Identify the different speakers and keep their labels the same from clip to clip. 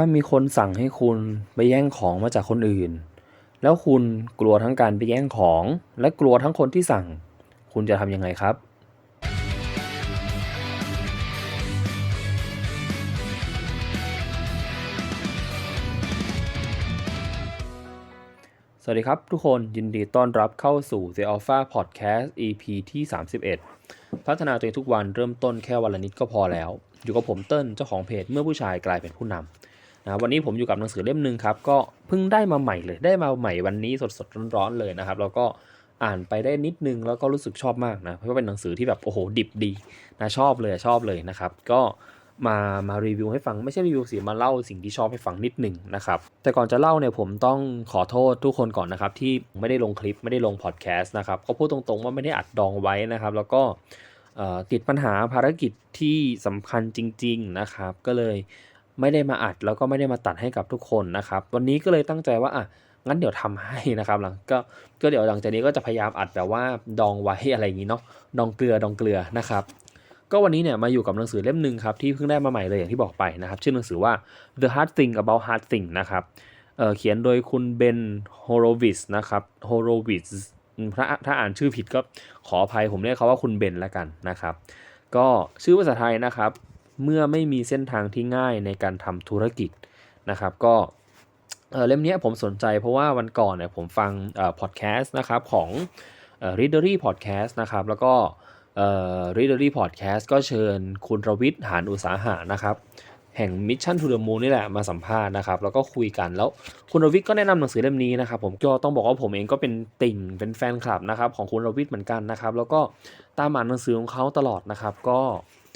Speaker 1: ถ้ามีคนสั่งให้คุณไปแย่งของมาจากคนอื่น แล้วคุณกลัวทั้งการไปแย่งของ และกลัวทั้งคนที่สั่ง คุณจะทำยังไงครับสวัสดีครับทุกคนยินดีต้อนรับเข้าสู่ The Alpha Podcast EP ที่ 31 พัฒนาตัวเองทุกวันเริ่มต้นแค่วันละนิดก็พอแล้ว อยู่กับผมเติ้ลเจ้าของเพจเมื่อผู้ชายกลายเป็นผู้นำ นะวันนี้ผมอยู่กับหนังสือเล่มหนึ่งครับก็เพิ่งได้มาใหม่เลยได้มาใหม่วันนี้สดๆร้อนๆเลยนะครับ แล้วก็อ่านไปได้นิดนึงแล้วก็รู้สึกชอบมากนะเพราะว่าเป็นหนังสือที่แบบโอ้โหดิบดีนะชอบเลยชอบเลยนะครับ ก็มามารีวิวให้ฟังไม่ใช่รีวิวสิมาเล่าสิ่งที่ชอบให้ฟังนิดหนึ่งนะครับแต่ก่อนจะเล่าเนี่ยผมต้องขอโทษทุกคนก่อนนะครับที่ไม่ได้ลงคลิปไม่ได้ลงพอดแคสต์นะครับก็พูดตรงๆว่าไม่ได้อัดดองไว้นะครับ แล้วก็เอ่อติดปัญหาภารกิจที่สำคัญจริง ๆนะครับ ก็เลย ไม่ได้มาอัดแล้วก็ไม่ได้มาตัดให้กับทุกคนนะครับ วันนี้ก็เลยตั้งใจว่าอะงั้นเดี๋ยวทำให้นะครับหลังก็ก็เดี๋ยวหลังจากนี้ก็จะพยายามอัดแบบว่าดองไว้อะไรอย่างนี้เนาะดองเกลือดองเกลือนะครับ ก็วันนี้เนี่ยมาอยู่กับหนังสือเล่มหนึ่งครับที่เพิ่งได้มาใหม่เลยอย่างที่บอกไปนะครับ ชื่อหนังสือว่า The Hard Thing About Hard Thing นะครับเเขียนโดยคุณเบนโฮโรวิสนะครับโฮโรวิสถ้าถ้าอ่านชื่อผิดก็ขออภัยผมเรียกเขาว่าคุณเบนแล้วกันนะครับ ก็ชื่อภาษาไทยนะครับ เมื่อไม่มีเส้นทางที่ง่ายในการทำธุรกิจนะครับ ก็เล่มนี้ผมสนใจเพราะว่าวันก่อนเนี่ยผมฟังอพอดแคสต์นะครับของ Readery Podcast นะครับ แล้วก็เอ่อ Readery Podcast ก็เชิญคุณรวิทย์หานอุตสาหะนะครับ แห่ง Mission to the Moon นี่แหละมาสัมภาษณ์นะครับ แล้วก็คุยกันแล้วคุณรวิทย์ก็แนะนำหนังสือเล่มนี้นะครับ ผมก็ต้องบอกว่าผมเองก็เป็นติ่งเป็นแฟนคลับนะครับของคุณรวิทย์เหมือนกันนะครับ แล้วก็ตามอ่านหนังสือของเขาตลอดนะครับ ก็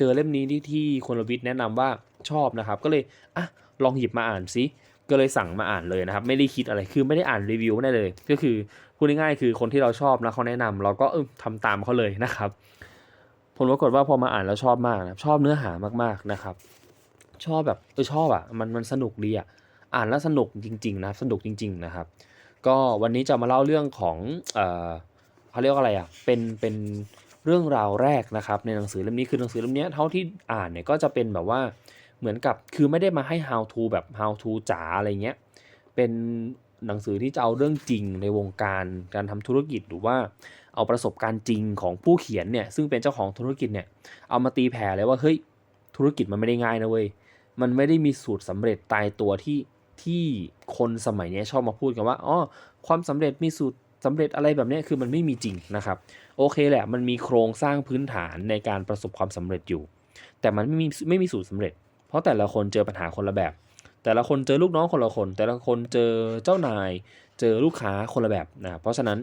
Speaker 1: จอเล่มนี้ที่ที่คุณรวิทย์แนะนำว่าชอบนะครับ ก็เลยอะลองหยิบมาอ่านซิก็เลยสั่งมาอ่านเลยนะครับ ไม่ได้คิดอะไรคือไม่ได้อ่านรีวิวไม่ได้เลย ก็คือพูดง่ายๆคือคนที่เราชอบนะเขาแนะนำเราก็เออทำตามเขาเลยนะครับผลปรากฏว่าพอมาอ่านแล้วชอบมากนะชอบเนื้อหามากๆนะครับ ชอบแบบเออชอบอะมันมันสนุกดีอะอ่านแล้วสนุกจริง ๆ นะสนุกจริง ๆนะครับ ก็วันนี้จะมาเล่าเรื่องของเออเขาเรียกว่าอะไรอะเป็นเป็น เรื่องราวแรกนะครับในหนังสือเล่มนี้คือหนังสือเล่มนี้เท่าที่อ่านเนี่ยก็จะเป็นแบบว่าเหมือนกับคือไม่ได้มาให้ how to แบบ how to จ๋าอะไรเงี้ยเป็นหนังสือที่จะเอาเรื่องจริงในวงการการทำธุรกิจหรือว่าเอาประสบการณ์จริงของผู้เขียนเนี่ยซึ่งเป็นเจ้าของธุรกิจเนี่ยเอามาตีแผ่เลยว่าเฮ้ยธุรกิจมันไม่ได้ง่ายนะเว้ยมันไม่ได้มีสูตรสำเร็จตายตัวที่ที่คนสมัยนี้ชอบมาพูดกันว่าอ๋อความสำเร็จมีสูตร สำเร็จอะไรแบบนี้คือมันไม่มีจริงนะครับ โอเคแหละมันมีโครงสร้างพื้นฐานในการประสบความสำเร็จอยู่ แต่มันไม่มีไม่มีสูตรสำเร็จ เพราะแต่ละคนเจอปัญหาคนละแบบ แต่ละคนเจอลูกน้องคนละคน แต่ละคนเจอเจ้านาย เจอลูกค้าคนละแบบนะเพราะฉะนั้น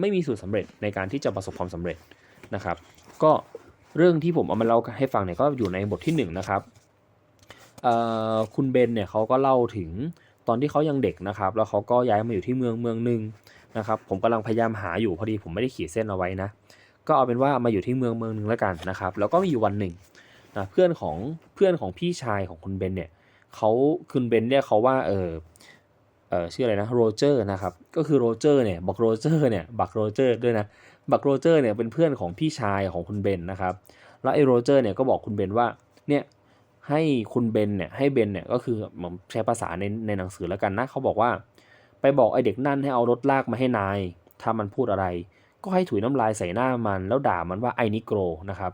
Speaker 1: ไม่มีสูตรสำเร็จในการที่จะประสบความสำเร็จนะครับ ก็เรื่องที่ผมเอามาเล่าให้ฟังเนี่ยก็อยู่ในบทที่1นงนะครับคุณเบนเนี่ยเขาก็เล่าถึงตอนที่เขายังเด็กนะครับ แล้วเขาก็ย้ายมาอยู่ที่เมืองเมืองหนึ่ง นะครับผมกำลังพยายามหาอยู่พอดีผมไม่ได้ขีดเส้นเอาไว้นะ ก็เอาเป็นว่ามาอยู่ที่เมืองเมืองหนึ่งแล้วกันนะครับ แล้วก็มีอยู่วันหนึ่งนะเพื่อนของเพื่อนของพี่ชายของคุณเบนเนี่ยเขาคุณเบนเรียกเขาว่าเออเออชื่ออะไรนะโรเจอร์นะครับก็คือโรเจอร์เนี่ยบักโรเจอร์เนี่ยบักโรเจอร์ด้วยนะบักโรเจอร์เนี่ยเป็นเพื่อนของพี่ชายของคุณเบนนะครับแล้วไอ้โรเจอร์เนี่ยก็บอกคุณเบนว่าเนี่ยให้คุณเบนเนี่ยให้เบนเนี่ยก็คือผมใช้ภาษาในในหนังสือแล้วกันนะเขาบอกว่า ไปบอกไอเด็กนั่นให้เอารถลากมาให้นาย ถ้ามันพูดอะไร ก็ให้ถุยน้ำลายใส่หน้ามัน แล้วด่ามันว่าไอ้นิโกรนะครับ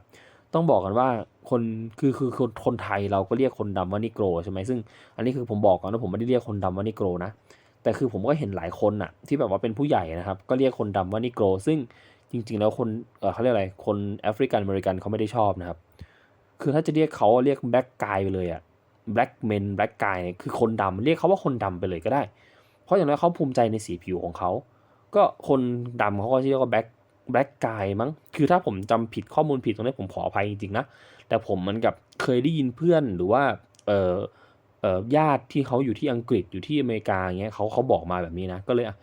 Speaker 1: ต้องบอกกันว่าคนคือคือคนคนไทยเราก็เรียกคนดำว่านิโกรใช่ไหมซึ่ง อันนี้คือผมบอกก่อนนะผมไม่ได้เรียกคนดำว่านิโกรนะแต่คือผมก็เห็นหลายคนน่ะที่แบบว่าเป็นผู้ใหญ่นะครับ ก็เรียกคนดำว่านิโกรซึ่งจริง ๆ แล้วคนเเขาเรียกอะไรคนแอฟริกันอเมริกันเขาไม่ได้ชอบนะครับ คือถ้าจะเรียกเขาเรียกแบล็กกายไปเลยอะแบล็กเมนแบล็กกายคือคนดำเรียกเขาว่าคนดำไปเลยก็ได้ ราะอย่างน้อยเขาภูมิใจในสีผิวของเขา ก็คนดำเขาก็เรียกว่าแบล็กแบล็กกายมั้ง คือถ้าผมจำผิดข้อมูลผิดตรงนี้ผมขออภัยจริงๆนะ แต่ผมเหมือนกับเคยได้ยินเพื่อนหรือว่าเออเออญาติที่เขาอยู่ที่อังกฤษอยู่ที่อเมริกาเงี้ยเขาเขาบอกมาแบบนี้นะ ก็เลยอะ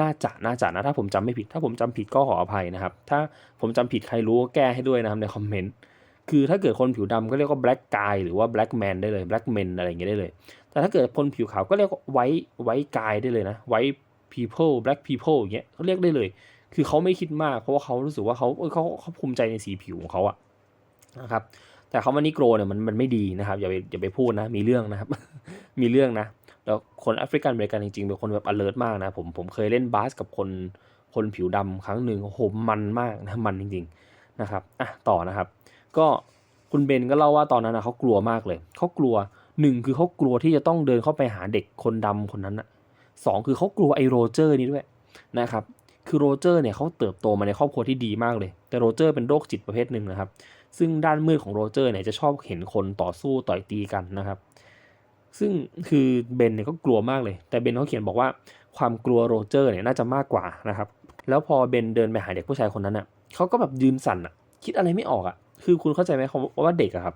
Speaker 1: น่าจะน่าจะนะ ถ้าผมจำไม่ผิด ถ้าผมจำผิดก็ขออภัยนะครับ ถ้าผมจำผิดใครรู้ก็แก้ให้ด้วยนะครับในคอมเมนต์ คือถ้าเกิดคนผิวดำก็เรียกว่า black guy หรือว่า black man ได้เลย black men อะไรอย่างเงี้ยได้เลย แต่ถ้าเกิดคนผิวขาวก็เรียกว่า white white guy ได้เลยนะ white people black people อย่างเงี้ยเขาเรียกได้เลย คือเขาไม่คิดมากเพราะว่าเขารู้สึกว่าเขาเขาเขาภูมิใจในสีผิวของเขาอะนะครับ แต่คำว่านิโกรเนี่ยมันมันไม่ดีนะครับอย่าไปอย่าไปพูดนะ มีเรื่องนะครับ มีเรื่องนะแล้วคนแอฟริกันอเมริกันจริงๆเป็นคนแบบ alert มากนะผมผมเคยเล่นบาสกับคนคนผิวดำครั้งหนึ่งโอ้โหมันมากนะมันจริงๆนะครับอะต่อนะครับ ก็คุณเบนก็เล่าว่าตอนนั้นนะเขากลัวมากเลยเขากลัว หนึ่งคือเขากลัวที่จะต้องเดินเข้าไปหาเด็กคนดำคนนั้นอะสองคือเขากลัวไอ้โรเจอร์นี้ด้วยนะครับคือโรเจอร์เนี่ยเขาเติบโตมาในครอบครัวที่ดีมากเลย แต่โรเจอร์เป็นโรคจิตประเภทหนึ่งนะครับ ซึ่งด้านมืดของโรเจอร์เนี่ยจะชอบเห็นคนต่อสู้ต่อยตีกันนะครับ ซึ่งคือเบนเนี่ยก็กลัวมากเลย แต่เบนเขาเขียนบอกว่าความกลัวโรเจอร์เนี่ยน่าจะมากกว่านะครับ แล้วพอเบนเดินไปหาเด็กผู้ชายคนนั้นอะเขาก็แบบยืนสั่นอะ คิดอะไรไม่ออกอะ คือคุณเข้าใจไหมว่าเด็กอะครับ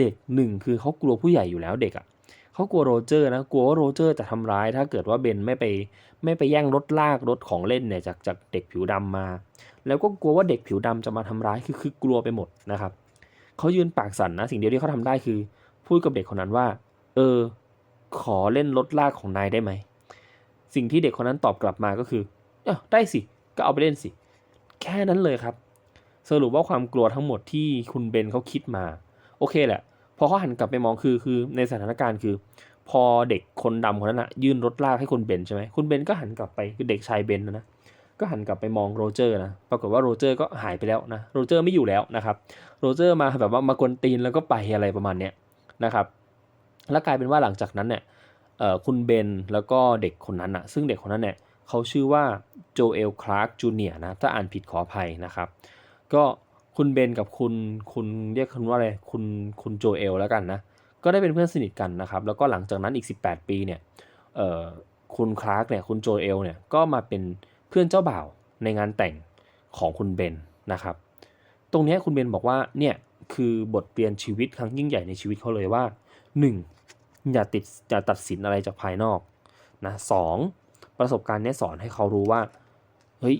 Speaker 1: เด็กหนึ่งคือเขากลัวผู้ใหญ่อยู่แล้วเด็กอะเขากลัวโรเจอร์นะกลัวว่าโรเจอร์จะทำร้ายถ้าเกิดว่าเบนไม่ไปไม่ไปแย่งรถลากรถของเล่นเนี่ยจากจากเด็กผิวดำมา แล้วก็กลัวว่าเด็กผิวดำจะมาทำร้ายคือคือกลัวไปหมดนะครับเขายืนปากสั่นนะสิ่งเดียวที่เขาทำได้คือ พูดกับเด็กคนนั้นว่า เออ ขอเล่นรถลากของนายได้ไหมสิ่งที่เด็กคนนั้นตอบกลับมาก็คือเออได้สิก็เอาไปเล่นสิ แค่นั้นเลยครับ สรุปว่าความกลัวทั้งหมดที่คุณเบนเขาคิดมา โอเคแหละ พอเขาหันกลับไปมองคือคือในสถานการณ์คือ พอเด็กคนดำคนนั้นอะยื่นรถลากให้คุณเบนใช่ไหมคุณเบนก็หันกลับไปคือเด็กชายเบนนะนะก็หันกลับไปมองโรเจอร์นะ ปรากฏว่าโรเจอร์ก็หายไปแล้วนะ โรเจอร์ไม่อยู่แล้วนะครับ โรเจอร์มาแบบว่ามากวนตีนแล้วก็ไปอะไรประมาณเนี้ยนะครับ แล้วกลายเป็นว่าหลังจากนั้นเนี่ยเออคุณเบนแล้วก็เด็กคนนั้นอะซึ่งเด็กคนนั้นเนี่ยเขาชื่อว่าโจเอลคลาร์กจูเนียนะ ถ้าอ่านผิดขออภัยนะครับ ก็ คุณเบนกับคุณคุณเรียกคุณว่าอะไรคุณคุณโจเอลแล้วกันนะก็ได้เป็นเพื่อนสนิทกันนะครับ แล้วก็หลังจากนั้นอีก 18 ปีเนี่ยเอ่อคุณคลาร์กเนี่ยคุณโจเอลเนี่ยก็มาเป็นเพื่อนเจ้าบ่าวในงานแต่งของคุณเบนนะครับ ตรงนี้คุณเบนบอกว่าเนี่ยคือบทเรียนชีวิตครั้งยิ่งใหญ่ในชีวิตเขาเลยว่า 1. อย่าติดอย่าตัดสินอะไรจากภายนอกนะสองประสบการณ์นี้สอนให้เขารู้ว่าเฮ้ย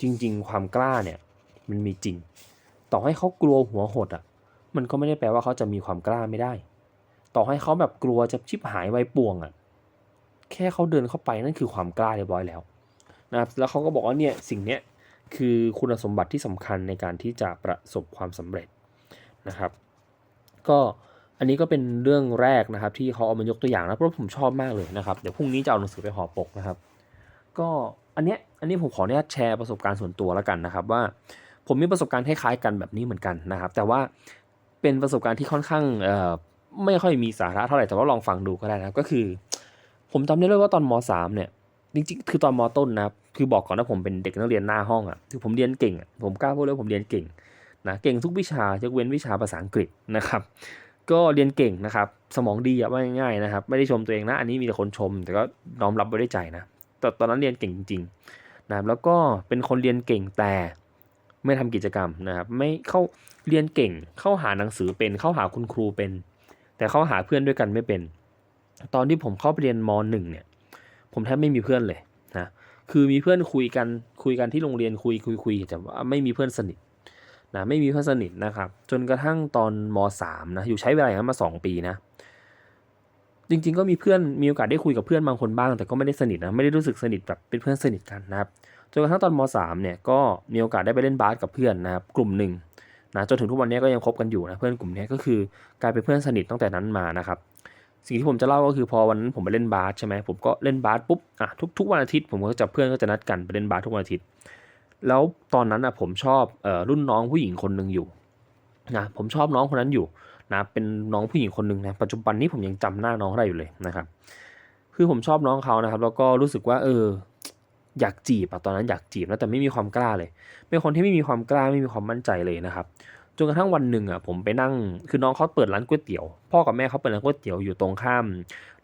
Speaker 1: จริง ๆ ความกล้าเนี่ยมันมีจริง ต่อให้เขากลัวหัวหดอะ มันก็ไม่ได้แปลว่าเขาจะมีความกล้าไม่ได้ ต่อให้เขาแบบกลัวจะชิบหายไวป่วงอะ แค่เขาเดินเข้าไปนั่นคือความกล้าเรียบร้อยแล้วนะครับ แล้วเขาก็บอกว่าเนี่ยสิ่งเนี้ยคือคุณสมบัติที่สำคัญในการที่จะประสบความสำเร็จนะครับ ก็อันนี้ก็เป็นเรื่องแรกนะครับ ที่เขาเอามายกตัวอย่างนะเพราะผมชอบมากเลยนะครับเดี๋ยวพรุ่งนี้จะเอาหนังสือไปห่อปกนะครับ ก็อันเนี้ยอันนี้ผมขออนุญาตแชร์ประสบการณ์ส่วนตัวแล้วกันนะครับว่า ผมมีประสบการณ์คล้ายๆกันแบบนี้เหมือนกันนะครับ แต่ว่าเป็นประสบการณ์ที่ค่อนข้างไม่ค่อยมีสาระเท่าไหร่แต่ว่าลองฟังดูก็ได้นะก็คือ ผมจำได้เลยว่าตอนมสามเนี่ยจริงๆคือตอนมต้นนะครับคือบอกก่อนนะผมเป็นเด็กนักเรียนหน้าห้องอะคือผมเรียนเก่งอะผมกล้าพูดเลยผมเรียนเก่งนะเก่งทุกวิชายกเว้นวิชาภาษาอังกฤษนะครับ ก็เรียนเก่งนะครับ สมองดีอะว่าง่ายๆนะครับ ไม่ได้ชมตัวเองนะอันนี้มีแต่คนชม แต่ก็น้อมรับไว้ได้ใจนะแต่ตอนนั้นเรียนเก่งจริงๆนะครับแล้วก็เป็นคนเรียนเก่งแต่ ไม่ทำกิจกรรมนะครับ ไม่เข้าเรียนเก่ง เข้าหาหนังสือเป็น เข้าหาคุณครูเป็น แต่เข้าหาเพื่อนด้วยกันไม่เป็น ตอนที่ผมเข้าไปเรียนมหนึ่งเนี่ย ผมแทบไม่มีเพื่อนเลยนะคือมีเพื่อนคุยกันคุยกันที่โรงเรียนคุยคุยคุยแต่ว่าไม่มีเพื่อนสนิทนะไม่มีเพื่อนสนิทนะครับ จนกระทั่งตอนมสามนะอยู่ใช้เวลาอย่างนั้นมาสองปีนะจริงๆก็มีเพื่อนมีโอกาสได้คุยกับเพื่อนบางคนบ้าง แต่ก็ไม่ได้สนิทนะไม่ได้รู้สึกสนิทแบบเป็นเพื่อนสนิทกันนะครับ จนกระทั่งตอนมสามเนี่ยก็มีโอกาสได้ไปเล่นบาสกับเพื่อนนะครับกลุ่มหนึ่งนะจนถึงทุกวันนี้ก็ยังคบกันอยู่นะเพื่อนกลุ่มนี้ก็คือกลายเป็นเพื่อนสนิทตั้งแต่นั้นมานะครับสิ่งที่ผมจะเล่าก็คือพอวันนั้นผมไปเล่นบาสใช่ไหมผมก็เล่นบาสปุ๊บอะทุกทุกวันอาทิตย์ผมก็จะเพื่อนก็จะนัดกันไปเล่นบาสทุกวันอาทิตย์ แล้วตอนนั้นอะผมชอบเอ่อรุ่นน้องผู้หญิงคนหนึ่งอยู่นะผมชอบน้องคนนั้นอยู่นะเป็นน้องผู้หญิงคนหนึ่งนะปัจจุบันนี้ผมยังจำหน้าน้องได้อยู่เลยนะครับคือผมชอบน้องเขานะครับ แล้วก็รู้สึกว่าเออ อยากจีบอะตอนนั้นอยากจีบนะแต่ไม่มีความกล้าเลย เป็นคนที่ไม่มีความกล้าไม่มีความมั่นใจเลยนะครับจนกระทั่งวันหนึ่งอะผมไปนั่งคือน้องเขาเปิดร้านก๋วยเตี๋ยวพ่อกับแม่เขาเปิดร้านก๋วยเตี๋ยวอยู่ตรงข้าม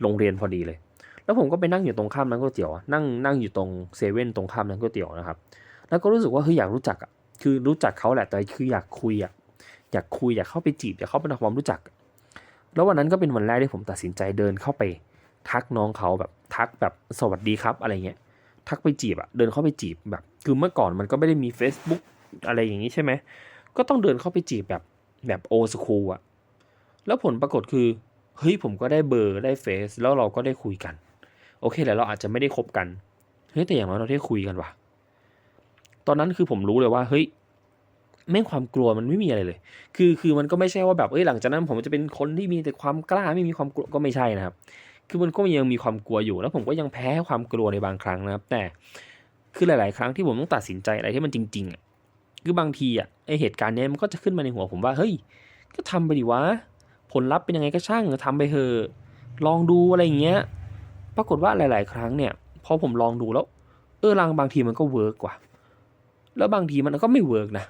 Speaker 1: โรงเรียนพอดีเลย แล้วผมก็ไปนั่งอยู่ตรงข้ามร้านก๋วยเตี๋ยวนั่งนั่งอยู่ตรงเซเว่นตรงข้ามร้านก๋วยเตี๋ยวนะครับ แล้วก็รู้สึกว่าเฮ้ยอยากรู้จักอะคือรู้จักเขาแหละแต่คืออยากคุยอะอยากคุยอยากเข้าไปจีบอยากเข้าไปทำความรู้จัก แล้ววันนั้นก็เป็นวันแรกที่ผมตัดสินใจเดินเข้าไป ทักน้องเขาแบบทักแบบสวัสดีครับอะไรเงี้ย ทักไปจีบอะเดินเข้าไปจีบแบบ คือเมื่อก่อนมันก็ไม่ได้มี Facebook อะไรอย่างนี้ใช่ไหม ก็ต้องเดินเข้าไปจีบแบบแบบโอสคูอะแล้วผลปรากฏคือ เฮ้ยผมก็ได้เบอร์ได้เฟซแล้วเราก็ได้คุยกัน โอเคแหละเราอาจจะไม่ได้คบกัน เฮ้ยแต่อย่างน้อยเราได้คุยกันว่ะ ตอนนั้นคือผมรู้เลยว่า เฮ้ยแม่งความกลัวมันไม่มีอะไรเลย คือคือมันก็ไม่ใช่ว่าแบบ เอ้ยหลังจากนั้นผมจะเป็นคนที่มีแต่ความกล้าไม่มีความกลัวก็ไม่ใช่นะครับ คือมันก็ยังมีความกลัวอยู่ แล้วผมก็ยังแพ้ความกลัวในบางครั้งนะครับ แต่คือหลาย ๆ ครั้งที่ผมต้องตัดสินใจอะไรที่มันจริงๆอะคือบางทีอะไอเหตุการณ์เนี้ยมันก็จะขึ้นมาในหัวผมว่าเฮ้ยก็ทำไปดิวะผลลัพธ์เป็นยังไงก็ช่างทำไปเถอะลองดูอะไรเงี้ย ปรากฏว่าหลาย ๆ ครั้งเนี่ยพอผมลองดูแล้ว เออลางบางทีมันก็เวิร์กกว่าแล้วบางทีมันก็ไม่เวิร์กนะ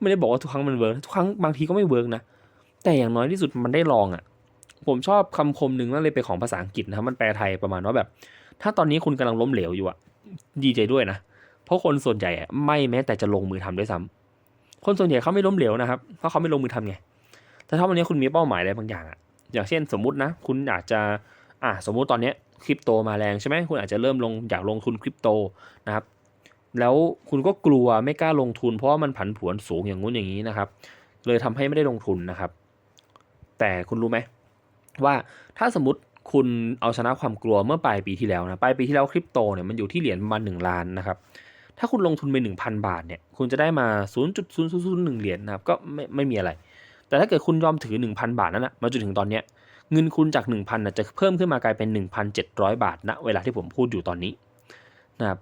Speaker 1: ไม่ได้บอกว่าทุกครั้งมันเวิร์กทุกครั้งบางทีก็ไม่เวิร์กนะแต่อย่างน้อยที่สุดมันได้ลองอะ่ะ ผมชอบคำคมหนึ่งนั่นเลยเป็นของภาษาอังกฤษนะครับมันแปลไทยประมาณว่าแบบ ถ้าตอนนี้คุณกำลังล้มเหลวอยู่อะ่ะดีใจด้วยนะเพราะคนส่วนใหญ่อะไม่แม้แต่จะลงมือทำด้วยซ้ำคนส่วนใหญ่เขาไม่ล้มเหลวนะครับเพราะเขาไม่ลงมือทำไงแต่ถ้าวันนี้คุณมีเป้าหมายอะไรบางอย่างอะอย่างเช่นสมมุตินะ คุณอยากจะอะสมมุติตอนเนี้ยคริปโตมาแรงใช่ไหมคุณอาจจะเริ่มลงอยากลงทุนคริปโตนะครับแล้วคุณก็กลัวไม่กล้าลงทุน เพราะว่ามันผันผวนสูงอย่างงู้นอย่างนี้นะครับ เลยทำให้ไม่ได้ลงทุนนะครับ แต่คุณรู้ไหม ว่าถ้าสมมติคุณเอาชนะความกลัวเมื่อปลายปีที่แล้วนะปลายปีที่แล้วคริปโตเนี่ยมันอยู่ที่เหรียญประมาณหนึ่งล้านนะครับถ้าคุณลงทุนไปหนึ่งพันบาทเนี่ยคุณจะได้มา 0.0001 เหรียญนะครับก็ไม่ไม่มีอะไร แต่ถ้าเกิดคุณยอมถือ 1,000 บาทนั้นนะมาจนถึงตอนเนี้ยเงินคุณจาก 1,000นะจะเพิ่มขึ้นมากลายเป็น 1,700 บาทณเวลาที่ผมพูดอยู่ตอนนี้นะครับ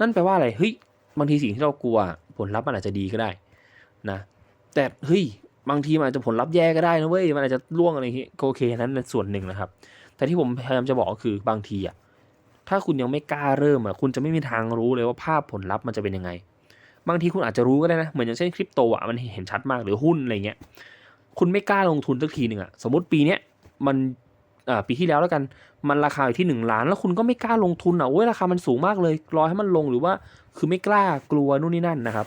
Speaker 1: นั่นแปลว่าอะไรเฮ้ยบางทีสิ่งที่เรากลัวผลลัพธ์มันอาจจะดีก็ได้นะแต่เฮ้ย บางทีมันอาจจะผลลัพธ์แย่ก็ได้นะเว้ยมันอาจจะล่วงอะไรอย่างงี้ก็โอเคนั้นเป็นส่วนหนึ่งนะครับ แต่ที่ผมพยายามจะบอกก็คือบางทีอะถ้าคุณยังไม่กล้าเริ่มอะคุณจะไม่มีทางรู้เลยว่าภาพผลลัพธ์มันจะเป็นยังไง บางทีคุณอาจจะรู้ก็ได้นะเหมือนอย่างเช่นคริปโตอะมันเห็นชัดมากหรือหุ้นอะไรเงี้ยคุณไม่กล้าลงทุนสักทีหนึ่งอะสมมติปีเนี้ยมันปีที่แล้วแล้วกันมันราคาอยู่ที่หนึ่งล้าน แล้วคุณก็ไม่กล้าลงทุนอะโอ้ยราคามันสูงมากเลยรอให้มันลงหรือว่าคือไม่กล้ากลัวนู่นนี่นั่นนะครับ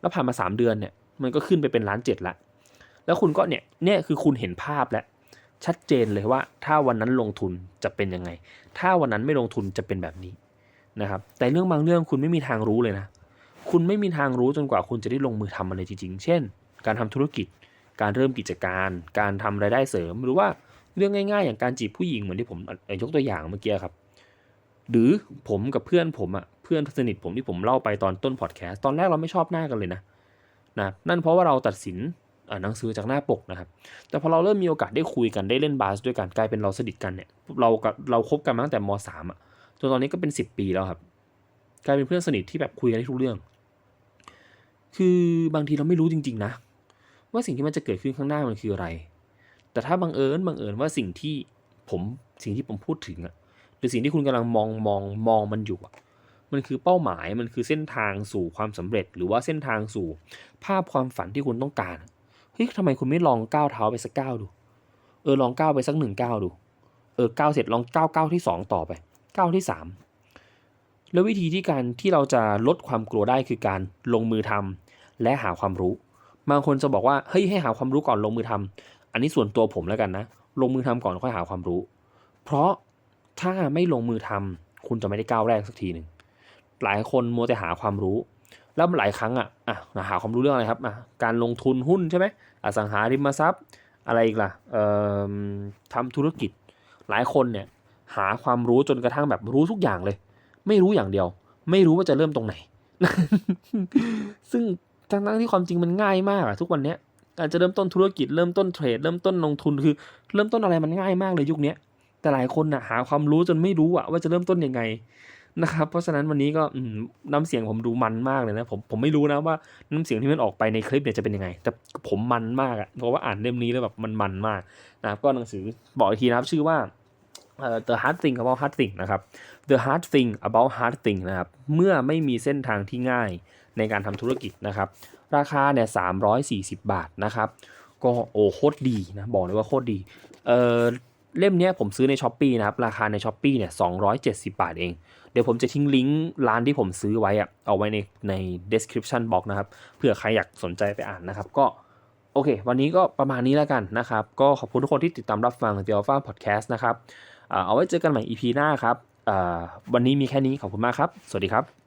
Speaker 1: แล้วผ่านมาสามเดือนเนี่ยมันก็ขึ้นไปเป็นล้านเจ็ดละ แล้วคุณก็เนี่ยเนี่ยคือคุณเห็นภาพแล้วชัดเจนเลยว่า ถ้าวันนั้นลงทุนจะเป็นยังไง ถ้าวันนั้นไม่ลงทุนจะเป็นแบบนี้นะครับ แต่เรื่องบางเรื่องคุณไม่มีทางรู้เลยนะ คุณไม่มีทางรู้จนกว่าคุณจะได้ลงมือทำมันเลยจริงๆ เช่น การทำธุรกิจ การเริ่มกิจการ การทำรายได้เสริม หรือว่าเรื่องง่าย ๆ อย่างการจีบผู้หญิงเหมือนที่ผมยกตัวอย่างเมื่อกี้ครับ หรือผมกับเพื่อนผมอะเพื่อนสนิทผมที่ผมเล่าไปตอนต้นพอดแคสต์ ตอนแรกเราไม่ชอบหน้ากันเลยนะนะ นั่นเพราะว่าเราตัดสิน หนังสือจากหน้าปกนะครับ แต่พอเราเริ่มมีโอกาสได้คุยกันได้เล่นบาสด้วยกันกลายเป็นเราสนิทกันเนี่ยเรากับเราคบกันมาตั้งแต่มสามอะจนตอนนี้ก็เป็นสิบปีแล้วครับ กลายเป็นเพื่อนสนิทที่แบบคุยกันได้ทุกเรื่อง คือบางทีเราไม่รู้จริง ๆ นะ ว่าสิ่งที่มันจะเกิดขึ้นข้างหน้ามันคืออะไร แต่ถ้าบังเอิญบังเอิญว่าสิ่งที่ผมสิ่งที่ผมพูดถึงอะหรือสิ่งที่คุณกำลังมองมองมองมันอยู่อะมันคือเป้าหมายมันคือเส้นทางสู่ความสำเร็จ หรือว่าเส้นทางสู่ภาพความฝันที่คุณต้องการ เฮ้ยทำไมคุณไม่ลองก้าวเท้าไปสักก้าวดู เออลองก้าวไปสักหนึ่งก้าวดู เออก้าวเสร็จลองก้าวก้าวที่สองต่อไปก้าวที่สามแล้ววิธีที่การที่เราจะลดความกลัวได้คือการลงมือทำและหาความรู้ บางคนจะบอกว่าเฮ้ยให้หาความรู้ก่อนลงมือทำอันนี้ส่วนตัวผมแล้วกันนะ ลงมือทำก่อนค่อยหาความรู้ เพราะถ้าไม่ลงมือทำคุณจะไม่ได้ก้าวแรกสักทีหนึ่งหลายคนมัวแต่หาความรู้ แล้วหลายครั้งอะอะหาความรู้เรื่องอะไรครับอะการลงทุนหุ้นใช่ไหมอสังหาริมทรัพย์ อะไรอีกล่ะเอ่อทำธุรกิจ หลายคนเนี่ยหาความรู้จนกระทั่งแบบรู้ทุกอย่างเลย ไม่รู้อย่างเดียว ไม่รู้ว่าจะเริ่มตรงไหน ซึ่งทั้งที่ความจริงมันง่ายมากอะทุกวันเนี้ยการจะเริ่มต้นธุรกิจเริ่มต้นเทรด เริ่มต้นลงทุนคือ เริ่มต้นอะไรมันง่ายมากเลยยุคนี้แต่หลายคนนะหาความรู้จนไม่รู้อะว่าจะเริ่มต้นยังไง นะครับเพราะฉะนั้นวันนี้ก็น้ำเสียงผมดูมันมากเลยนะผมผมไม่รู้นะว่าน้ำเสียงที่มันออกไปในคลิปเนี่ยจะเป็นยังไง แต่ผมมันมากอะเพราะว่าอ่านเล่มนี้แล้วแบบมันมันมากนะครับก็หนังสือบอกอีกทีนะครับชื่อว่า The Hard Thing About Hard Thing นะครับ The Hard Thing About Hard Thing นะครับเมื่อไม่มีเส้นทางที่ง่ายในการทำธุรกิจนะครับราคาเนี่ย340บาทนะครับ ก็โอ้โคตรดีนะบอกเลยว่าโคตรดีเออ เล่มนี้ผมซื้อใน s h อ p e e นะครับ ราคาใน s h อ p e e เนี่ย270 บาทเอง เดี๋ยวผมจะทิ้งลิงก์ร้านที่ผมซื้อไว้อะเอาไว้ในใน description box นะครับเผื่อใครอยากสนใจไปอ่านนะครับ ก็โอเค วันนี้ก็ประมาณนี้แล้วกันนะครับ ก็ขอบคุณทุกคนที่ติดตามรับฟัง The Alpha Podcast นะครับ เอาไว้เจอกันใหม่ EP หน้าครับวันนี้มีแค่นี้ขอบคุณมากครับ สวัสดีครับ